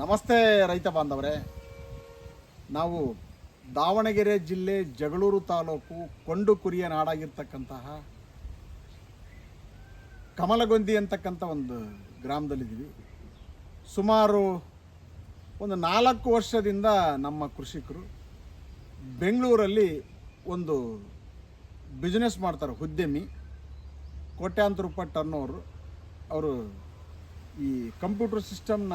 ನಮಸ್ತೆ ರೈತ ಬಾಂಧವರೇ. ನಾವು ದಾವಣಗೆರೆ ಜಿಲ್ಲೆ ಜಗಳೂರು ತಾಲೂಕು ಕೊಂಡು ಕುರಿಯ ನಾಡಾಗಿರ್ತಕ್ಕಂತಹ ಕಮಲಗೊಂದಿ ಅಂತಕ್ಕಂಥ ಒಂದು ಗ್ರಾಮದಲ್ಲಿದ್ದೀವಿ. ಸುಮಾರು ಒಂದು ನಾಲ್ಕು ವರ್ಷದಿಂದ ನಮ್ಮ ಕೃಷಿಕರು ಬೆಂಗಳೂರಲ್ಲಿ ಒಂದು ಬಿಸ್ನೆಸ್ ಮಾಡ್ತಾರೆ, ಉದ್ಯಮಿ. ಕೋಟ್ಯಾಂತರ ರೂಪಾಯಿ ಟರ್ನ್ ಓವರು ಅವರು ಈ ಕಂಪ್ಯೂಟರ್ ಸಿಸ್ಟಮ್ನ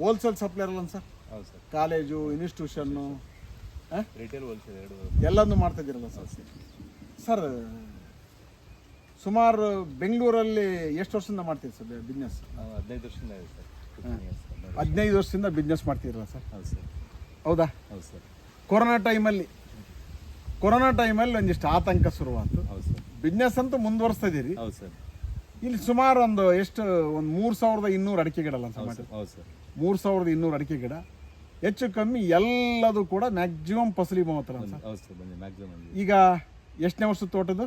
ಹೋಲ್ಸೇಲ್ ಸಪ್ಲೈರ್ ಅಲ್ಲ ಸರ್ ಹೌದು sir college institution retail wholesale ಎರಡು ಎಲ್ಲನೂ ಮಾಡ್ತಿದ್ದೀರಲ್ಲ ಸರ್ ಸರ್ ಸುಮಾರು ಬೆಂಗಳೂರಲ್ಲಿ ಎಷ್ಟು ವರ್ಷದಿಂದ ಮಾಡ್ತೀರಿ ಸರ್ ಬಿಸ್ನೆಸ್ ನಾವು ಹದಿನೈದು ವರ್ಷದಿಂದ ಇದೆ ಸರ್ ಹದಿನೈದು ವರ್ಷದಿಂದ ಬಿಸ್ನೆಸ್ ಮಾಡ್ತಿರಲ್ಲ ಸರ್ ಹೌದು ಸರ್ ಹೌದಾ? ಹೌದು ಸರ್ ಕೊರೋನಾ ಟೈಮಲ್ಲಿ ಕೊರೋನಾ ಟೈಮಲ್ಲಿ ಒಂದಿಷ್ಟು ಆತಂಕ ಶುರುವಾಯಿತು. ಹೌದು ಸರ್ ಬಿಸ್ನೆಸ್ ಅಂತೂ ಮುಂದುವರಿಸ್ತಾ ಇದ್ದೀರಿ. ಹೌದು ಸರ್ ಇಲ್ಲಿ ಸುಮಾರು ಒಂದು ಎಷ್ಟು ಒಂದು ಮೂರು ಸಾವಿರದ ಇನ್ನೂರು ಅಡಿಕೆ ಗಿಡ ಅಲ್ಲ ಸರ್ ಹೌದು ಸರ್ ಹೌದು ಸರ್ ಮೂರು ಸಾವಿರದ ಇನ್ನೂರು ಅಡಿಕೆ ಗಿಡ. ಹೆಚ್ಚು ಕಮ್ಮಿ ಎಲ್ಲದೂ ಕೂಡ ಮ್ಯಾಕ್ಸಿಮಮ್ ಫಸಲಿ ಮಾತ್ರ ಸರ್ ಹೌದು ಸರ್ ಬನ್ನಿ ಮ್ಯಾಕ್ಸಿಮಮ್ ಈಗ ಎಷ್ಟನೇ ವರ್ಷದ ತೋಟದ್ದು?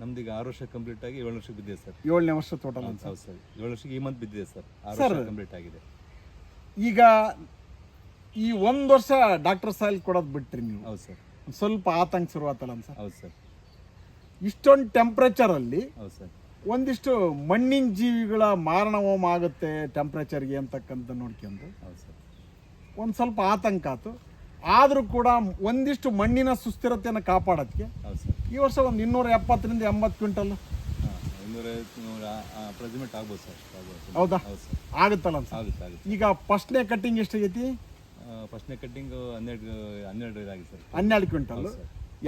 ನಮ್ದು ಈಗ ಆರು ವರ್ಷ ಕಂಪ್ಲೀಟ್ ಆಗಿ ಏಳು ವರ್ಷಕ್ಕೆ ಬಿದ್ದಿದೆ ಸರ್. ಏಳನೇ ವರ್ಷ ತೋಟ ಅಂತ. ಹೌದು ಹೌದು ಸರ್. ಏಳು ವರ್ಷಕ್ಕೆ ಈ ಮಂತ್ ಬಿದ್ದಿದೆ ಸರ್. ಆರು ವರ್ಷ ಕಂಪ್ಲೀಟ್ ಆಗಿದೆ. ಈಗ ಈ ಒಂದು ವರ್ಷ ಡಾಕ್ಟರ್ ಸಾಯಿಲ್ ಕೊಡೋದು ಬಿಟ್ರಿ ನೀವು. ಹೌದು ಸರ್. ಸ್ವಲ್ಪ ಆತಂಕ ಶುರುವಾತಲ್ಲ ಸರ್. ಹೌದು ಸರ್. ಇಷ್ಟೊಂದು ಟೆಂಪ್ರೇಚರಲ್ಲಿ ಹೌದು ಸರ್. ಒಂದಿಷ್ಟು ಮಣ್ಣಿನ ಜೀವಿಗಳ ಮಾರಣ ಹೋಮ ಆಗುತ್ತೆ ಟೆಂಪ್ರೇಚರ್ಗೆ ಅಂತಕ್ಕಂಥ ನೋಡ್ಕೊಂಡು ಹೌದು ಸರ್. ಒಂದು ಸ್ವಲ್ಪ ಆತಂಕ ಆಯ್ತು ಆದರೂ ಕೂಡ ಒಂದಿಷ್ಟು ಮಣ್ಣಿನ ಸುಸ್ಥಿರತೆಯನ್ನು ಕಾಪಾಡೋದಕ್ಕೆ ಹೌದು ಸರ್. ಈ ವರ್ಷ ಒಂದು ಇನ್ನೂರ ಎಪ್ಪತ್ತರಿಂದ ಎಂಬತ್ತು ಕ್ವಿಂಟಲ್. ಹೌದಾ? ಹೌದು ಸರ್. ಆಗುತ್ತಲ್ಲ ಈಗ ಫಸ್ಟ್ನೇ ಕಟ್ಟಿಂಗ್ ಎಷ್ಟಾಗೈತಿ? ಫಸ್ಟ್ನೇ ಕಟ್ಟಿಂಗ್ ಹನ್ನೆರಡು ಹನ್ನೆರಡು ಹನ್ನೆರಡು ಕ್ವಿಂಟಲ್.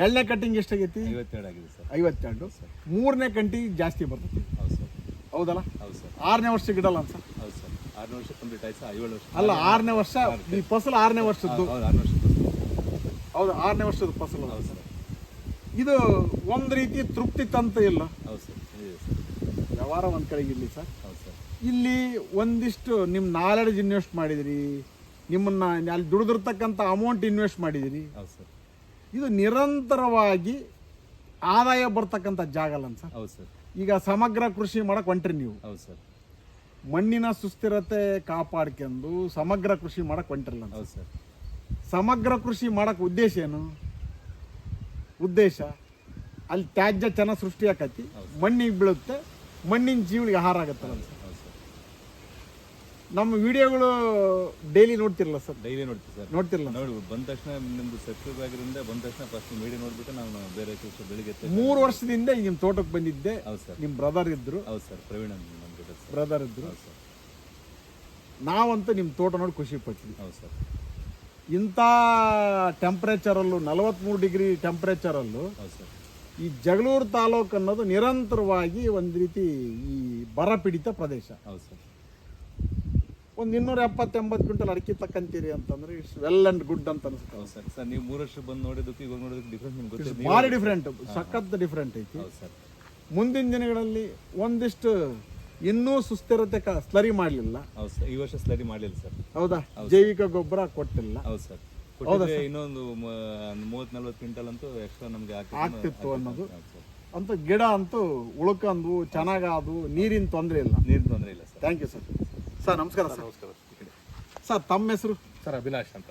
ಎರಡನೇ ಕಟ್ಟಿಂಗ್ ಎಷ್ಟಾಗೈತಿ? ಐವತ್ತೆರಡು ಆಗಿದೆ ಸರ್. ಐವತ್ತೆರಡು. ಮೂರನೇ ಕಂಟಿ ಜಾಸ್ತಿ ಬರ್ತೈತಿ. ಹೌದು ಸರ್. ಹೌದಲ್ಲ? ಹೌದು ಸರ್. ಆರನೇ ವರ್ಷ ಗಿಡಲ್ಲ ಸರ್ ಹೌದು ಸರ್. ಆರು ವರ್ಷ ಕಂಪ್ಲೀಟ್ ಆಯ್ತು ಸರ್. ಏಳು ವರ್ಷ ಅಲ್ಲ ಆರನೇ ವರ್ಷ ಈ ಫಸಲು ಆರನೇ ವರ್ಷದ್ದು. ಹೌದು ಆರು ವರ್ಷದ್ದು. ಹೌದು ಆರನೇ ವರ್ಷದ ಫಸಲು ಹೌದು ಸರ್. ಇದು ಒಂದು ರೀತಿ ತೃಪ್ತಿ ತಂತ ಇಲ್ಲ? ಹೌದು ಸರ್. ವ್ಯವಹಾರ ಒಂದು ಕಡೆಗೆ ಇಲ್ಲಿ ಸರ್. ಹೌದು ಸರ್. ಇಲ್ಲಿ ಒಂದಿಷ್ಟು ನಿಮ್ಮ ನಾಲೆಡ್ಜ್ ಇನ್ವೆಸ್ಟ್ ಮಾಡಿದಿರಿ. ನಿಮ್ಮನ್ನ ಅಲ್ಲಿ ದುಡಿದಿರ್ತಕ್ಕಂಥ ಅಮೌಂಟ್ ಇನ್ವೆಸ್ಟ್ ಮಾಡಿದಿರಿ. ಹೌದು ಸರ್. ಇದು ನಿರಂತರವಾಗಿ ಆದಾಯ ಬರ್ತಕ್ಕಂಥ ಜಾಗ ಅಲ್ಲ ಸರ್. ಹೌದು ಸರ್. ಈಗ ಸಮಗ್ರ ಕೃಷಿ ಮಾಡಕ್ಕೆ ಹೊಂಟ್ರಿ ನೀವು. ಹೌದು ಸರ್. ಮಣ್ಣಿನ ಸುಸ್ಥಿರತೆ ಕಾಪಾಡ್ಕೊಂಡು ಸಮಗ್ರ ಕೃಷಿ ಮಾಡಕ್ ಹೊಂಟ್ರಲ್ಲ. ಹೌದು ಸರ್. ಸಮಗ್ರ ಕೃಷಿ ಮಾಡಕ್ ಉದ್ದೇಶ ಏನು? ಉದ್ದೇಶ ಅಲ್ಲಿ ತ್ಯಾಜ್ಯ ಚೆನ್ನಾಗಿ ಸೃಷ್ಟಿ ಆಕತಿ. ಮಣ್ಣಿಗೆ ಬೀಳುತ್ತೆ ಮಣ್ಣಿನ ಜೀವನಿಗೆ ಆಹಾರ ಆಗುತ್ತಲ್ಲ ಅಂತ. ಸರ್. ನಮ್ಮ ವಿಡಿಯೋಗಳು ಡೈಲಿ ನೋಡ್ತಿರಲ್ಲ ಸರ್? ಡೈಲಿ ನೋಡ್ತೀವಿ ಸರ್. ನೋಡ್ತಿರಲ್ಲ? ನೋಡಿ ಬಂದ ತಕ್ಷಣ ನಿಮ್ದು ಸಕ್ಸಸ್ ಆಗಿರೋದ್ರಿಂದ ಬಂದ ತಕ್ಷಣ ಫಸ್ಟ್ ವಿಡಿಯೋ ನೋಡ್ಬಿಟ್ಟು ನಾವು ಬೇರೆ ಕೆಲಸ ಬೆಳಿಗ್ಗೆ ಮೂರು ವರ್ಷದಿಂದ ನಿಮ್ಮ ತೋಟಕ್ಕೆ ಬಂದಿದ್ದೆ. ಹೌದು ಸರ್. ನಿಮ್ಮ ಬ್ರದರ್ ಇದ್ದರು ಹೌದು ಸರ್ ಪ್ರವೀಣ್ ಅಂತ ನಮ್ಮ ಜೊತೆ ಸರ್. ಬ್ರದರ್ ಇದ್ದರು ಹೌದು ಸರ್. ನಾವಂತೂ ನಿಮ್ಮ ತೋಟ ನೋಡಿ ಖುಷಿ ಪಡ್ತೀವಿ. ಹೌದು ಸರ್. ಇಂಥ ಟೆಂಪ್ರೇಚರಲ್ಲೂ ನಲವತ್ತ್ಮೂರು ಡಿಗ್ರಿ ಟೆಂಪ್ರೇಚರಲ್ಲೂ ಹೌದು ಸರ್. ಈ ಜಗಳೂರು ತಾಲೂಕು ಅನ್ನೋದು ನಿರಂತರವಾಗಿ ಒಂದು ರೀತಿ ಈ ಬರಪೀಡಿತ ಪ್ರದೇಶ. ಹೌದು ಸರ್. ಒಂದು ಇನ್ನೂರ ಎಪ್ಪತ್ತೆಂಬತ್ತು ಕ್ವಿಂಟಲ್ ಅಡಿಕೆ ತಕ್ಕಂತೀರಿ ಅಂತಂದ್ರೆ ಇಟ್ಸ್ ವೆಲ್ ಅಂಡ್ ಗುಡ್ ಅಂತ ಅನ್ಸುತ್ತೆ. ಹೌದು ಸರ್. ಸರ್ ನೀವು ಮೂರು ವರ್ಷ ಬಂದು ನೋಡಿದ್ದಕ್ಕೆ ಇವಾಗ ನೋಡೋದಕ್ಕೆ ನಿಮ್ಗೆ ಗೊತ್ತಿದೆ ಭಾರಿ ಡಿಫ್ರೆಂಟ್ ಸಖತ್ ಡಿಫ್ರೆಂಟ್ ಐತಿ. ಹೌದು ಸರ್. ಮುಂದಿನ ದಿನಗಳಲ್ಲಿ ಒಂದಿಷ್ಟು ಇನ್ನೂ ಸುಸ್ಥಿರತೆ ಕ ಸ್ಲರಿ ಮಾಡಲಿಲ್ಲ. ಹೌದು ಸರ್. ಈ ವರ್ಷ ಸ್ಲರಿ ಮಾಡಲಿಲ್ಲ ಸರ್. ಹೌದಾ? ಜೈವಿಕ ಗೊಬ್ಬರ ಕೊಟ್ಟಿಲ್ಲ. ಹೌದು ಸರ್. ಕೊಟ್ಟಿದ್ರೆ ಇನ್ನೊಂದು ಮೂವತ್ತು ನಲ್ವತ್ತು ಕ್ವಿಂಟಲ್ ಅಂತೂ ಎಕ್ಸ್ಟ್ರಾ ನಮಗೆ ಆಗ್ತಿತ್ತು ಅನ್ನೋದು. ಅಂತ ಗಿಡ ಅಂತೂ ಉಳ್ಕಂದು ಚೆನ್ನಾಗಾದು ನೀರಿನ ತೊಂದರೆ ಇಲ್ಲ. ನೀರು ತೊಂದರೆ ಇಲ್ಲ sir. Thank you sir sir ನಮಸ್ಕಾರ ಸರ್. ನಮಸ್ಕಾರ ಸರ್. ತಮ್ಮ ಹೆಸರು? ಸರ್ ಅಭಿಲಾಷ್ ಅಂತ.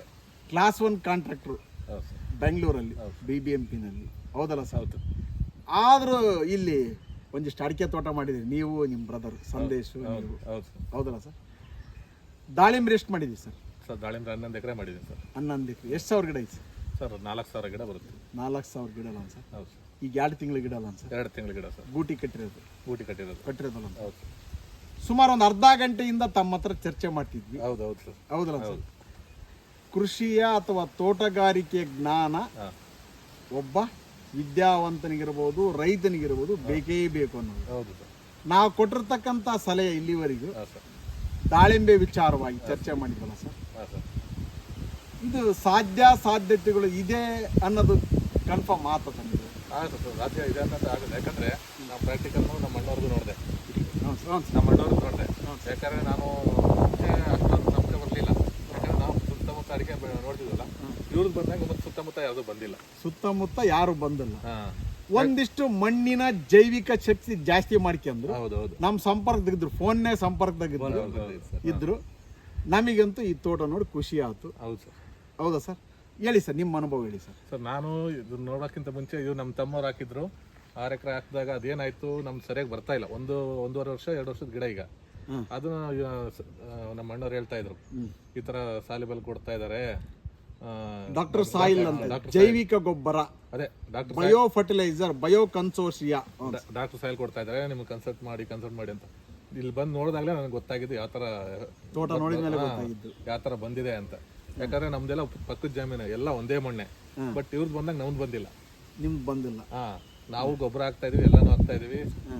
ಕ್ಲಾಸ್ ಒನ್ ಕಾಂಟ್ರಾಕ್ಟ್ರು ಹೌದು ಸರ್. ಬೆಂಗಳೂರಲ್ಲಿ ಬಿ ಬಿ ಎಂ ಪಿನಲ್ಲಿ ಹೌದಲ್ಲ ಸರ್? ಹೌದು ಆದರೂ ಇಲ್ಲಿ ಒಂದಿಷ್ಟು ಅಡಿಕೆ ತೋಟ ಮಾಡಿದ್ರಿ ನೀವು ನಿಮ್ಮ ಬ್ರದರ್ ಸಂದೇಶ್ ನೀವು. ಹೌದು ಸರ್. ಹೌದಲ್ಲ ಸರ್? ದಾಳಿಂಬ್ರಿ ಎಷ್ಟು ಮಾಡಿದ್ರಿ ಸರ್? ಸರ್ ದಾಳಿಂಬ್ರೆ ಹನ್ನೊಂದು ಎಕರೆ ಮಾಡಿದ್ದೀನಿ ಸರ್. ಹನ್ನೊಂದು ಎಕರೆ. ಎಷ್ಟು ಸಾವಿರ ಗಿಡ ಐತಿ ಸರ್? ಸರ್ ನಾಲ್ಕು ಸಾವಿರ ಗಿಡ ಬರುತ್ತೆ. ನಾಲ್ಕು ಸಾವಿರ ಗಿಡ ಅಲ್ಲ ಸರ್? ಹೌದು ಸರ್. ಈಗ ಎರಡು ತಿಂಗಳ ಗಿಡ ಅಲ್ಲ ಸರ್? ಎರಡು ತಿಂಗಳ ಗಿಡ ಸರ್. ಗೂಟಿ ಕಟ್ಟಿರೋದು. ಗೂಟಿ ಕಟ್ಟಿರೋದು. ಕಟ್ಟಿರೋದಲ್ಲ ಹೌದು ಸರ್. ಸುಮಾರು ಒಂದು ಅರ್ಧ ಗಂಟೆಯಿಂದ ತಮ್ಮ ಹತ್ರ ಚರ್ಚೆ ಮಾಡ್ತಿದ್ವಿ. ಹೌದು ಹೌದು ಸರ್. ಹೌದಲ್ಲ ಸರ್? ಕೃಷಿಯ ಅಥವಾ ತೋಟಗಾರಿಕೆ ಜ್ಞಾನ ಒಬ್ಬ ವಿದ್ಯಾವಂತನಿಗಿರ್ಬೋದು ರೈತನಿಗಿರ್ಬೋದು ಬೇಕೇ ಬೇಕು ಅನ್ನೋದು. ಹೌದು ಸರ್. ನಾವು ಕೊಟ್ಟಿರ್ತಕ್ಕಂಥ ಸಲಹೆ ಇಲ್ಲಿವರೆಗೂ ಹಾಂ ಸರ್. ದಾಳಿಂಬೆ ವಿಚಾರವಾಗಿ ಚರ್ಚೆ ಮಾಡಿದ್ವಲ್ಲ ಸರ್? ಹಾಂ ಸರ್. ಇದು ಸಾಧ್ಯ ಸಾಧ್ಯತೆಗಳು ಇದೆ ಅನ್ನೋದು ಕನ್ಫರ್ಮ್ ಆತ ತಂದಿದೆ ಆಗುತ್ತೆ ಸರ್. ಸಾಧ್ಯ ಇದೆ ಅನ್ನೋದು ಆಗುತ್ತೆ ಯಾಕಂದರೆ ನಾವು ಪ್ರಾಕ್ಟಿಕಲ್ ನಮ್ಮ ಅಣ್ಣವ್ರದ್ದು ನೋಡಿದೆ. ನಮ್ಮ ಅಣ್ಣವ್ರು ನೋಡಿದೆ ಯಾಕಂದರೆ ನಾನು ಮುಂಚೆ ಅಷ್ಟೊಂದು ನಂಬಿಕೆ ಬರಲಿಲ್ಲ. ಯಾಕಂದರೆ ನಾವು ಸುತ್ತಮುತ್ತ ಅಡಿಕೆ ನೋಡ್ತಿದ್ವಲ್ಲ ಇವ್ರದ್ದು ಬಂದಾಗ ಮತ್ತೆ ಸುತ್ತಮುತ್ತ ಯಾವುದೂ ಬಂದಿಲ್ಲ. ಸುತ್ತಮುತ್ತ ಯಾರು ಬಂದಿಲ್ಲ. ಒಂದಿಷ್ಟು ಮಣ್ಣಿನ ಜೈವಿಕ ಶಕ್ತಿ ಜಾಸ್ತಿ ಮಾಡ್ಕೊಂಡ್ರು ಹೌದು ಹೌದು ನಮ್ಮ ಸಂಪರ್ಕದಾಗಿದ್ರು ಫೋನ್ನೇ ಸಂಪರ್ಕದಾಗಿದ್ರು ಇದ್ರು. ನಮಗಂತೂ ಈ ತೋಟ ನೋಡಿ ಖುಷಿ ಆಯ್ತು ಹೌದು ಸರ್. ಹೌದಾ ಸರ್? ಹೇಳಿ ಸರ್ ನಿಮ್ಮ ಅನುಭವ ಹೇಳಿ ಸರ್. ಸರ್ ನಾನು ಇದು ನೋಡೋಕ್ಕಿಂತ ಮುಂಚೆ ಇದು ನಮ್ಮ ತಮ್ಮವ್ರು ಹಾಕಿದ್ರು. ಆರು ಎಕರೆ ಹಾಕಿದಾಗ ಅದೇನಾಯ್ತು ನಮ್ಗೆ ಸರಿಯಾಗಿ ಬರ್ತಾ ಇಲ್ಲ. ಒಂದು ಒಂದೂವರೆ ವರ್ಷ ಎರಡು ವರ್ಷದ ಗಿಡ ಈಗ. ಅದನ್ನ ನಮ್ಮ ಅಣ್ಣವ್ರು ಹೇಳ್ತಾ ಇದ್ರು. ಈ ತರ ಸಾಲಿಬಲ್ ಕೊಡ್ತಾ ಇದಾರೆ. ಡಾಕ್ಟರ್ ಸಾಯಿಲ್ ಅಂತ. ಜೈವಿಕ ಗೊಬ್ಬರ. ಅದೇ doctor bio fertiliser bio consortia doctor soil ಕೊಡ್ತಾ ಇದ್ದಾರೆ ನಿಮ್ಗೆ ಕನ್ಸಲ್ಟ್ ಮಾಡಿ ಕನ್ಸಲ್ಟ್ ಮಾಡಿ ಅಂತ. ಇಲ್ಲಿ ಬಂದು ನೋಡಿದಾಗಲೇ ನನಗೆ ಗೊತ್ತಾಗಿದ್ದು ಯಾವ ತರ ತೋಟ ನೋಡಿದ್ಮೇಲೆ ಯಾವ ತರ ಬಂದಿದೆ ಅಂತ. ಯಾಕಂದ್ರೆ ನಮ್ದೆಲ್ಲ ಪಕ್ಕದ ಜಮೀನು ಎಲ್ಲ ಒಂದೇ ಮಣ್ಣೆ. ಬಟ್ ಇವ್ರದ್ದು ಬಂದಾಗ ನಮ್ದು ಬಂದಿಲ್ಲ. ನಿಮ್ದು ಬಂದಿಲ್ಲ. ಹಾ. ನಾವು ಗೊಬ್ಬರ ಹಾಕ್ತಾ ಇದೀವಿ ಎಲ್ಲಾನು ಹಾಕ್ತಾ ಇದೀವಿ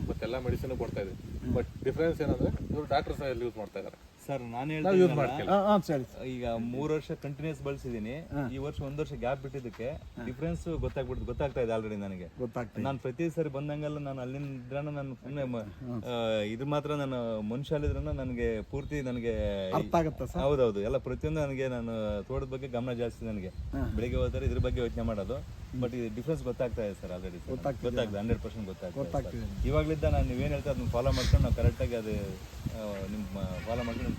ಮತ್ತೆಲ್ಲ ಮೆಡಿಸಿನ್ ಕೊಡ್ತಾ ಇದೀವಿ. ಬಟ್ ಡಿಫ್ರೆನ್ಸ್ ಏನಂದ್ರೆ ಇವರು ಡಾಕ್ಟರ್ ಸಹ ಯೂಸ್ ಮಾಡ್ತಾ ಇದ್ದಾರೆ ಸರ್ ನಾನು ಹೇಳ್ತೀನಿ ಹಾಂ ಸರಿ ಈಗ ಮೂರು ವರ್ಷ ಕಂಟಿನ್ಯೂಸ್ ಬಳಸಿದೀನಿ. ಈ ವರ್ಷ ಒಂದ್ ವರ್ಷ ಗ್ಯಾಪ್ ಬಿಟ್ಟಿದ್ದಕ್ಕೆ ಡಿಫ್ರೆನ್ಸ್ ಗೊತ್ತಾಗ್ಬಿಟ್ಟು ಗೊತ್ತಾಗ್ತಾ ಇದೆ ಆಲ್ರೆಡಿ ನನಗೆ. ಗೊತ್ತಾಗ್ತದೆ. ನಾನು ಪ್ರತಿ ಸರಿ ಬಂದಂಗೆಲ್ಲ ನಾನು ಅಲ್ಲಿಂದ ನಾನು ಸುಮ್ಮನೆ ಇದು ಮಾತ್ರ ನಾನು ಮನುಷ್ಯ ಅಲ್ಲಿದ್ರೂ ನನಗೆ ಪೂರ್ತಿ ನನಗೆ ಅರ್ಥ ಆಗುತ್ತೆ ಸರ್? ಹೌದೌದು. ಎಲ್ಲ ಪ್ರತಿಯೊಂದು ನನಗೆ ನಾನು ತೋಟದ ಬಗ್ಗೆ ಗಮನ ಜಾಸ್ತಿ ನನಗೆ. ಬೆಳಿಗ್ಗೆ ಹೋದರೆ ಇದ್ರ ಬಗ್ಗೆ ಯೋಚನೆ ಮಾಡೋದು. ಬಟ್ ಈ ಡಿಫ್ರೆನ್ಸ್ ಗೊತ್ತಾಗ್ತಾ ಇದೆ ಸರ್ ಆಲ್ರೆಡಿ ಗೊತ್ತಾಗ್ತದೆ. ಹಂಡ್ರೆಡ್ ಪರ್ಸೆಂಟ್ ಗೊತ್ತಾಗ್ತದೆ ಇವಾಗ್ಲಿದ್ದ ನಾನು ನೀವೇನು ಹೇಳ್ತಾ ಅದನ್ನ ಫಾಲೋ ಮಾಡ್ಕೊಂಡು ನಾವು ಕರೆಕ್ಟಾಗಿ ಅದು ನಿಮ್ಮ ಫಾಲೋ ಮಾಡ್ಕೊಂಡು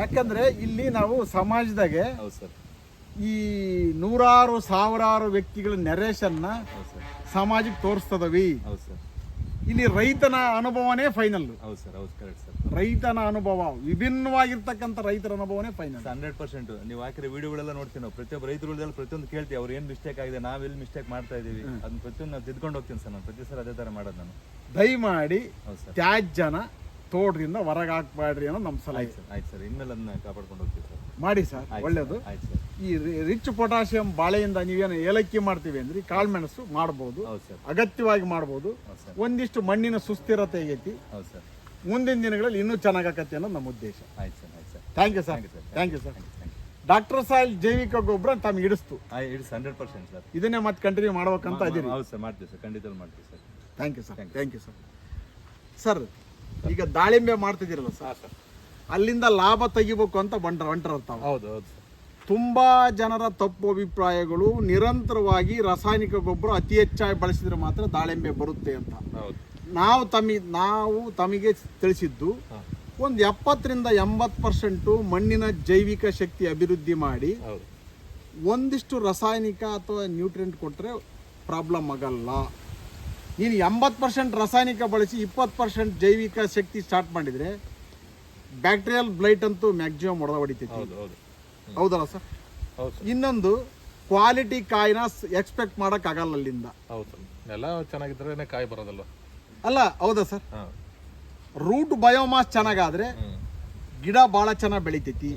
ಯಾಕಂದ್ರೆ ಇಲ್ಲಿ ನಾವು ಸಮಾಜದಾಗೆ ಹೌದು ಸರ್. ಈ ನೂರಾರು ಸಾವಿರಾರು ವ್ಯಕ್ತಿಗಳ ನೆರೇಷನ್ನ ಹೌದು ಸರ್. ಸಮಾಜಕ್ಕೆ ತೋರಿಸ್ತದವಿ. ಹೌದು ಸರ್. ಇಲ್ಲಿ ರೈತನ ಅನುಭವನೇ ಫೈನಲ್ ಹೌದು ಸರ್ ಹೌದು ಕರೆಕ್ಟ್ ಸರ್. ರೈತನ ಅನುಭವ ವಿಭಿನ್ನವಾಗಿರ್ತಕ್ಕಂಥ ರೈತರ ಅನುಭವನೇ ಫೈನಲ್ ಹಂಡ್ರೆಡ್ ಪರ್ಸೆಂಟ್ ನೀವು ಹಾಕಿರೋ ವಿಡಿಯೋಗಳೆಲ್ಲ ನೋಡ್ತೀವಿ ನಾವು. ಪ್ರತಿಯೊಬ್ಬ ರೈತರುಗಳೆಲ್ಲ ಪ್ರತಿಯೊಂದು ಕೇಳ್ತೀವಿ ಅವ್ರು ಏನು ಮಿಸ್ಟೇಕ್ ಆಗಿದೆ ನಾವೆಲ್ಲಿ ಮಿಸ್ಟೇಕ್ ಮಾಡ್ತಾ ಇದೀವಿ. ಅದನ್ನ ಪ್ರತಿಯೊಂದು ನಾವು ತಿದ್ಕೊಂಡು ಹೋಗ್ತೀನಿ ಸರ್ ನಾನು. ಪ್ರತಿ ಸರ್ ಅದೇ ಥರ ಮಾಡೋದು ನಾನು. ದಯಮಾಡಿ ಹೌದು ಸರ್. ತ್ಯಾಜ್ಯನ ತೋಟದಿಂದ ಹೊರಗೆ ಹಾಕ್ಬೇಡ್ರಿ ಅನ್ನೋ ನಮ್ಮ ಸಲಹೆ. ಆಯ್ತು ಸರ್ ಆಯ್ತು ಸರ್. ಇನ್ಮೇಲೆ ಅದನ್ನ ಕಾಪಾಡ್ಕೊಂಡು ಹೋಗ್ತೀವಿ ಸರ್. ಮಾಡಿ ಸರ್ ಆಯ್ತು ಒಳ್ಳೇದು. ಆಯ್ತು ಸರ್. ಈ ರಿಚ್ ಪೊಟ್ಯಾಷಿಯಂ ಬಾಳೆಯಿಂದ ನೀವೇನು ಏಲಕ್ಕಿ ಮಾಡ್ತೀವಿ ಅಂದ್ರೆ ಕಾಳುಮೆಣಸು ಮಾಡ್ಬೋದು. ಹೌದು ಸರ್. ಅಗತ್ಯವಾಗಿ ಮಾಡ್ಬೋದು. ಹೌದು ಸರ್. ಒಂದಿಷ್ಟು ಮಣ್ಣಿನ ಸುಸ್ಥಿರತೆ ಆಗೈತಿ. ಹೌದು ಸರ್. ಮುಂದಿನ ದಿನಗಳಲ್ಲಿ ಇನ್ನೂ ಚೆನ್ನಾಗತ್ತೆ ಅನ್ನೋ ನಮ್ಮ ಉದ್ದೇಶ. ಆಯ್ತು ಸರ್ ಆಯ್ತು sir. Thank you sir Thank you, sir. Thank you sir thank you thank doctor soil ಜೈವಿಕ ಗೊಬ್ಬರ ತಮ್ಗೆ ಹಿಡಿಸ್ತು. ಆಯ್ತು ಇಟ್ಸ್ ಹಂಡ್ರೆಡ್ ಪರ್ಸೆಂಟ್ ಸರ್. ಇದನ್ನೇ ಮತ್ತೆ ಕಂಟಿನ್ಯೂ ಮಾಡ್ಬೇಕಂತ ಇದೀರಿ ಹೌದು ಸರ್ ಮಾಡ್ತೀವಿ ಸರ್. ಖಂಡಿತ ಮಾಡ್ತೀವಿ sir. Thank you sir thank you sir sir ಈಗ ದಾಳಿಂಬೆ ಮಾಡ್ತಿದ್ದೀರಲ್ಲ ಸರ್? ಅಲ್ಲಿಂದ ಲಾಭ ತೆಗಿಬೇಕು ಅಂತ ಬಂಟ ಇರ್ತಾವೆ ಹೌದು ಹೌದು ತುಂಬಾ ಜನರ ತಪ್ಪು ಅಭಿಪ್ರಾಯಗಳು ನಿರಂತರವಾಗಿ ರಾಸಾಯನಿಕ ಗೊಬ್ಬರ ಅತಿ ಹೆಚ್ಚಾಗಿ ಬಳಸಿದ್ರೆ ಮಾತ್ರ ದಾಳಿಂಬೆ ಬರುತ್ತೆ ಅಂತ. ಹೌದು. ನಾವು ತಮಿ ನಾವು ತಮಗೆ ತಿಳಿಸಿದ್ದು ಒಂದು ಎಪ್ಪತ್ತರಿಂದ ಎಂಬತ್ತು ಪರ್ಸೆಂಟು ಮಣ್ಣಿನ ಜೈವಿಕ ಶಕ್ತಿ ಅಭಿವೃದ್ಧಿ ಮಾಡಿ ಒಂದಿಷ್ಟು ರಾಸಾಯನಿಕ ಅಥವಾ ನ್ಯೂಟ್ರಿಯೆಂಟ್ ಕೊಟ್ಟರೆ ಪ್ರಾಬ್ಲಮ್ ಆಗಲ್ಲ. ನೀನು ಎಂಬತ್ತು ಪರ್ಸೆಂಟ್ ರಾಸಾಯನಿಕ ಬಳಸಿ ಇಪ್ಪತ್ತು ಪರ್ಸೆಂಟ್ ಜೈವಿಕ ಶಕ್ತಿ ಸ್ಟಾರ್ಟ್ ಮಾಡಿದರೆ ಬ್ಯಾಕ್ಟೀರಿಯಲ್ ಬ್ಲೈಟ್ ಅಂತೂ ಮ್ಯಾಕ್ಸಿಮಮ್ ಹೊಡೆದ ಹೊಡಿತೈತಿ. ಹೌದು ಹೌದು. ಹೌದಲ್ಲ ಸರ್ ಇನ್ನೊಂದು ಕ್ವಾಲಿಟಿ ಕಾಯಿನ ಎಕ್ಸ್ಪೆಕ್ಟ್ ಮಾಡೋಕ್ಕಾಗಲ್ಲ ಅಲ್ಲಿಂದ. ಹೌದು ಸರ್ ನೆಲ ಚೆನ್ನಾಗಿದ್ರೇನೆ ಕಾಯಿ ಬರೋದಲ್ಲ ಅಲ್ಲ ಹೌದಾ ಸರ್ ರೂಟ್ ಬಯೋಮಾಸ್ ಚೆನ್ನಾಗಾದರೆ ಗಿಡ ಭಾಳ ಚೆನ್ನಾಗಿ ಬೆಳಿತೈತಿ.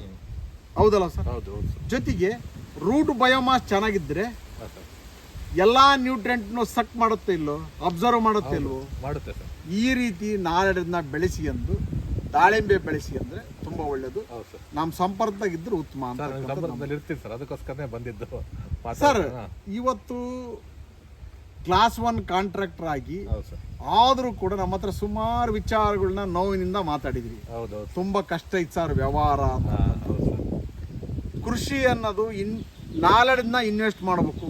ಹೌದಲ್ಲ ಸರ್ ಹೌದು ಹೌದು ಜೊತೆಗೆ ರೂಟ್ ಬಯೋಮಾಸ್ ಚೆನ್ನಾಗಿದ್ರೆ ಹಾಂ ಸರ್ ಎಲ್ಲಾ ನ್ಯೂಟ್ರೆಂಟ್ನು ಸಕ್ ಮಾಡುತ್ತೆ ಇಲ್ಲೋ? ಅಬ್ಸರ್ವ್ ಮಾಡುತ್ತೆ ಇಲ್ವೋ? ಮಾಡುತ್ತೆ ಸರ್. ಈ ರೀತಿ ನಾರಡನ್ನ ಬೆಳೆಸಿ ಎಂದು ದಾಳಿಂಬೆ ಬೆಳೆಸಿ ಅಂದ್ರೆ ತುಂಬಾ ಒಳ್ಳೇದು. ಹೌದು ಸರ್. ನಮ್ಮ ಸಂಪರ್ಕದಾಗ ಇದ್ರೆ ಉತ್ತಮ ಅಂತ ಸರ್ ಅದಕ್ಕೋಸ್ಕರನೇ ಬಂದಿದ್ದು ಸರ್ ಇವತ್ತು ಕ್ಲಾಸ್ ಒನ್ ಕಾಂಟ್ರಾಕ್ಟರ್ ಆಗಿ ಹೌದು ಸರ್. ಆದರೂ ಕೂಡ ನಮ್ಮ ಹತ್ರ ಸುಮಾರು ವಿಚಾರಗಳನ್ನ ನೋವಿನಿಂದ ಮಾತಾಡಿದ್ವಿ ತುಂಬಾ ಕಷ್ಟ ಇತ್ತು ಸರ್ ವ್ಯವಹಾರ ಅಂತ. ಹೌದು ಸರ್. ಕೃಷಿ ಅನ್ನೋದು ಇನ್ ನಾಲೆಡ್ನ ಇನ್ವೆಸ್ಟ್ ಮಾಡಬೇಕು.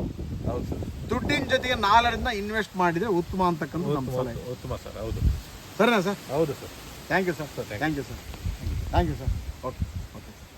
ದುಡ್ಡಿನ ಜೊತೆಗೆ ನಾಲ್ಕರಿಂದ ಇನ್ವೆಸ್ಟ್ ಮಾಡಿದ್ರೆ ಉತ್ತಮ ಅಂತಕ್ಕಂಥ ನಮ್ಮ ಸಲಹೆ. ಉತ್ತಮ ಸರ್ ಹೌದು. ಸರಿನಾ ಸರ್? ಹೌದು sir. Thank you sir thank thank you sir thank you sir okay